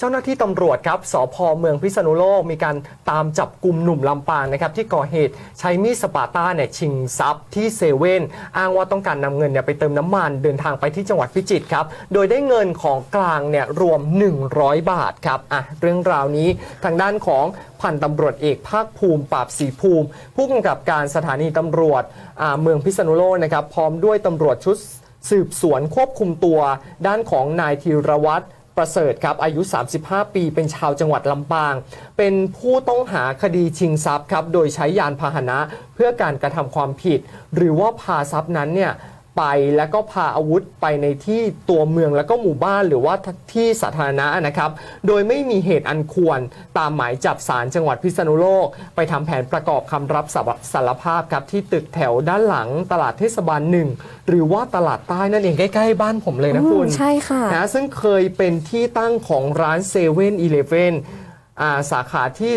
เจ้าหน้าที่ตำรวจครับสพเมืองพิษณุโลกมีการตามจับกลุ่มหนุ่มลำปางนะครับที่ก่อเหตุใช้มีดสปาต้าเนี่ยชิงทรัพย์ที่เซเว่นอ้างว่าต้องการนำเงินเนี่ยไปเติมน้ำมันเดินทางไปที่จังหวัดพิจิตรครับโดยได้เงินของกลางเนี่ยรวม 100 บาทครับอะเรื่องราวนี้ทางด้านของพันตำรวจเอกภาคภูมิปราบศรีภูมิ ผู้กำกับการสถานีตำรวจอ่าเมืองพิษณุโลกนะครับพร้อมด้วยตำรวจชุดสืบสวนควบคุมตัว ด้านของนายธีรวัตร ประเสริฐครับอายุ 35 ปีเป็นชาวจังหวัดลำปาง เป็นผู้ต้องหาคดีชิงทรัพย์ครับโดยใช้ยานพาหนะเพื่อการกระทำความผิด หรือว่าพาทรัพย์นั้นเนี่ย ไปแล้วก็พาอาวุธไปในที่ตัวเมืองแล้วก็หมู่บ้านหรือว่าที่สาธารณะนะครับ โดยไม่มีเหตุอันควรตามหมายจับสารจังหวัดพิษณุโลก ไปทำแผนประกอบคำรับสารภาพครับที่ตึกแถวด้านหลังตลาดเทศบาลหนึ่งหรือว่าตลาดใต้นั่นเองใกล้ๆบ้านผมเลยนะคุณอืมใช่ค่ะนะซึ่งเคยเป็นที่ตั้งของร้านเซเว่นอีเลฟเว่นสาขาที่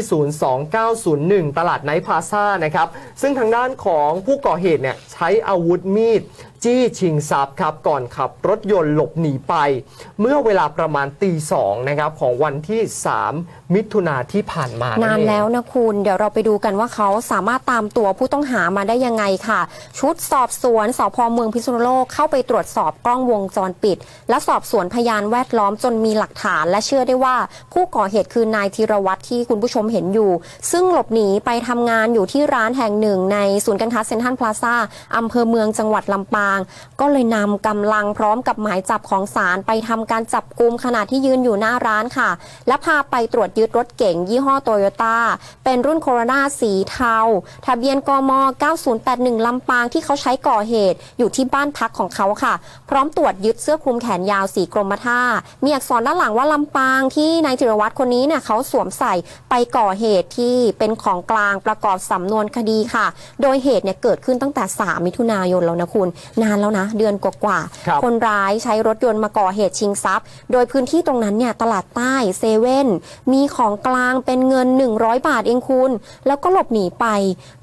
02901 ตลาดไนท์พลาซ่านะครับ ซึ่งทางด้านของผู้ก่อเหตุเนี่ยใช้อาวุธมีด จี้ชิงทรัพย์ครับก่อนขับรถยนต์หลบหนีไป เมื่อเวลาประมาณตีสองนะครับของวันที่ 3 มิถุนาที่ผ่านมานานแล้วนะคุณ เดี๋ยวเราไปดูกันว่าเขาสามารถตามตัวผู้ต้องหามาได้ยังไงค่ะ ชุดสอบสวนสพเมืองพิษณุโลกเข้าไปตรวจสอบกล้องวงจรปิด และสอบสวนพยานแวดล้อมจนมีหลักฐาน และเชื่อได้ว่าผู้ก่อเหตุคือนายธีรวัตรที่คุณผู้ชมเห็นอยู่ ซึ่งหลบหนีไปทำงานอยู่ที่ร้านแห่งหนึ่ง ในศูนย์การค้าเซ็นทรัลพลาซ่าอำเภอเมืองจังหวัดลำปางก็เลยนำกำลังพร้อมกับหมายจับของศาลไปทำการจับกลุ่มขณะที่ยืนอยู่หน้าร้านค่ะ และพาไปตรวจยึดรถเก๋งยี่ห้อโตโยต้าเป็นรุ่นโคโรนาสีเทา ทะเบียนกม 9081 ลำปางที่เขาใช้ก่อเหตุอยู่ที่บ้านพักของเขาค่ะ พร้อมตรวจยึดเสื้อคลุมแขนยาวสีกรมท่า มีอักษรด้านหลังว่าลำปางที่นายจิรวัตรคนนี้เนี่ยเขาสวมใส่ไปก่อเหตุที่เป็นของกลางประกอบสำนวนคดีค่ะ โดยเหตุเนี่ยเกิดขึ้นตั้งแต่ 3 มิถุนายนแล้วนะคุณนานแล้วนะ เดือนกว่าๆครับคนร้ายใช้รถยนต์มาก่อเหตุชิงทรัพย์ โดยพื้นที่ตรงนั้นเนี่ยตลาดใต้เซเว่นมีของกลางเป็นเงิน 100 บาทเองคุณ แล้วก็หลบหนีไป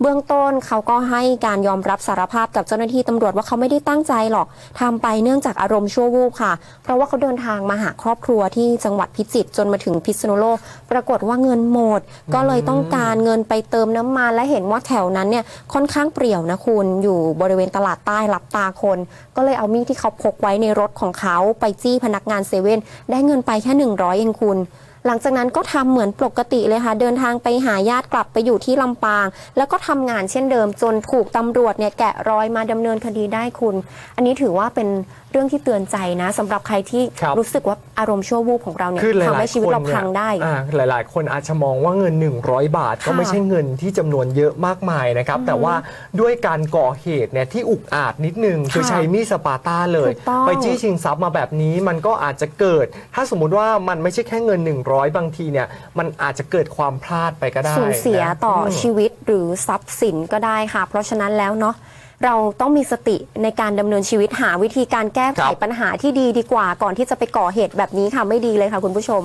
เบื้องต้นเขาก็ให้การยอมรับสารภาพกับเจ้าหน้าที่ตำรวจว่าเขาไม่ได้ตั้งใจหรอกทำไปเนื่องจากอารมณ์ชั่ววูบค่ะ เพราะว่าเขาเดินทางมาหาครอบครัวที่จังหวัดพิจิตรจนมาถึงพิษณุโลก ปรากฏว่าเงินหมด ก็เลยต้องการเงินไปเติมน้ำมันและเห็นว่าแถวนั้นเนี่ยค่อนข้างเปรี่ยวนะคุณอยู่บริเวณตลาดใต้รับตาคน ก็เลยเอามีดที่เขาพกไว้ในรถของเขาไปจี้พนักงานเซเว่นได้เงินไปแค่ 100เองคุณหลังจากนั้นก็ทำเหมือนปกติเลยค่ะ เดินทางไปหาญาติกลับไปอยู่ที่ลำปาง แล้วก็ทำงานเช่นเดิมจนถูกตำรวจเนี่ยแกะรอยมาดำเนินคดีได้คุณ อันนี้ถือว่าเป็นเรื่องที่เตือนใจนะสำหรับใครที่ครับรู้สึกว่าอารมณ์ชั่ววูบของเราเนี่ยคือหทำลาให้ยๆชีวิตคนเราเนี่ยพังได้อ่าหลาย ๆ คนอาจจะมองว่าเงิน 100 บาทก็ค่ะไม่ใช่เงินที่จำนวนเยอะมากมายนะครับ แต่ว่าด้วยการก่อเหตุเนี่ยที่อุกอาจนิดนึงคือค่ะใช้มีดสปาต้าเลยถูกต้องไปจี้ชิงทรัพย์มาแบบนี้มันก็อาจจะเกิด ถ้าสมมุติว่ามันไม่ใช่แค่เงิน 100บางทีเนี่ยมันอาจจะเกิดความพลาดไปก็ได้สูญเสียนะต่ออมชีวิตหรือทรัพย์สินก็ได้ค่ะ เพราะฉะนั้นแล้วเนาะเราต้องมีสติในการดำเนินชีวิตหาวิธีการแก้ไขครับปัญหาที่ดีดีกว่า ก่อนที่จะไปก่อเหตุแบบนี้ค่ะไม่ดีเลยค่ะคุณผู้ชม